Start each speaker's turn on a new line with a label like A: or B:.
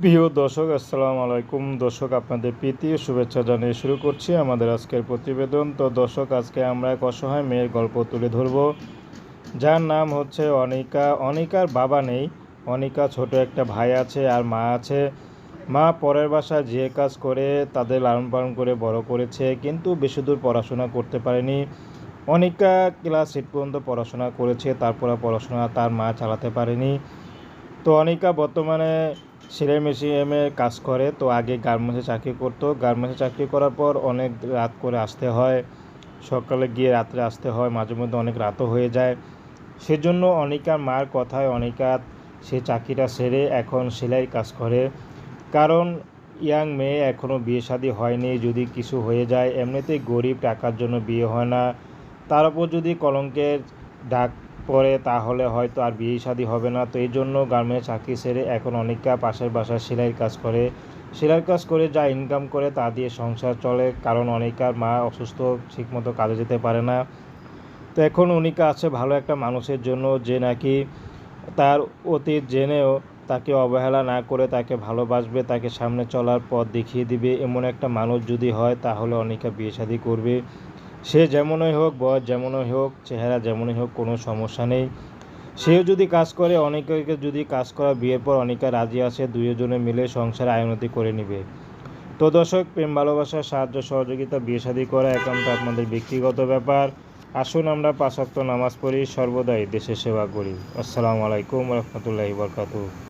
A: প্রিয় দর্শক, আসসালামু আলাইকুম। দর্শক, আপনাদের প্রীতি শুভেচ্ছা জানিয়ে শুরু করছি আমাদের আজকের প্রতিবেদন। তো দর্শক, আজকে আমরা এক অসহায় মেয়ের গল্প তুলে ধরব। যার নাম হচ্ছে অনিকা। অনিকার বাবা নেই। অনিকা ছোট একটা ভাই আছে আর মা আছে। মা পরের বাসায় যে কাজ করে, তাদের লালন পালন করে বড় করেছে, কিন্তু বেশি দূর পড়াশোনা করতে পারেনি। অনিকা ক্লাস এইট পর্যন্ত পড়াশোনা করেছে, তারপর পড়াশোনা তার মা চালাতে পারেনি। তো অনিকা বর্তমানে সেলাই মেশিনে কাজ করে, তো আগে গার্মেন্টসে চাকরি করতো। গার্মেন্টসে চাকরি করার পর অনেক রাত করে আসতে হয়। সকালে গিয়ে রাত্রে আসতে হয়, মাঝে মধ্যে অনেক রাতও হয়ে যায়। সেজন্য অনিকার মার কথায়, অনিকা, সে চাকরিটা সেরে এখন সেলাইয়ের কাজ করে। কারণ ইয়াং মেয়ে এখনও বিয়ে শাদী হয়নি, যদি কিছু হয়ে যায়, এমনিতেই গরিব, টাকার জন্য বিয়ে হয় না। তার উপর যদি কলঙ্কের ডাক পড়ে তাহলে হয়তো আর বিয়ে শাদী হবে না। তো এই জন্য গার্মেন্টস চাকরি সেরে এখন অনেকটা পাশের বাসায় সেলাইয়ের কাজ করে। সেলাইয়ের কাজ করে যা ইনকাম করে তা দিয়ে সংসার চলে, কারণ অনেকার মা অসুস্থ, ঠিকমতো কাজে যেতে পারে না। তো এখন অনিকা আছে ভালো একটা মানুষের জন্য যে নাকি তার অতীত জেনেও তাকে অবহেলা না করে তাকে ভালোবাসবে, তাকে সামনে চলার পথ দেখিয়ে দিবে। এমন একটা মানুষ যদি হয় তাহলে অনিকা বিয়ে শাদী করবে। সে যেমনই হোক, বয়স যেমনই হোক, চেহারা যেমনই হোক, কোনো সমস্যা নেই। সেও যদি কাজ করে অনেকে যদি কাজ করা বিয়ের পর অনেকে রাজি আছে দুজনে মিলে সংসারে আয়নতি করে নিবে। তো দর্শক, প্রেম, ভালোবাসা, সাহায্য, সহযোগিতা, বিয়ে শাদী করা একান্ত আপনাদের ব্যক্তিগত ব্যাপার। আসুন আমরা পাঁচক্ত নামাজ পড়ি, সর্বদাই দেশের সেবা করি। আসসালামু আলাইকুম রহমতুল্লাহি বরকাতু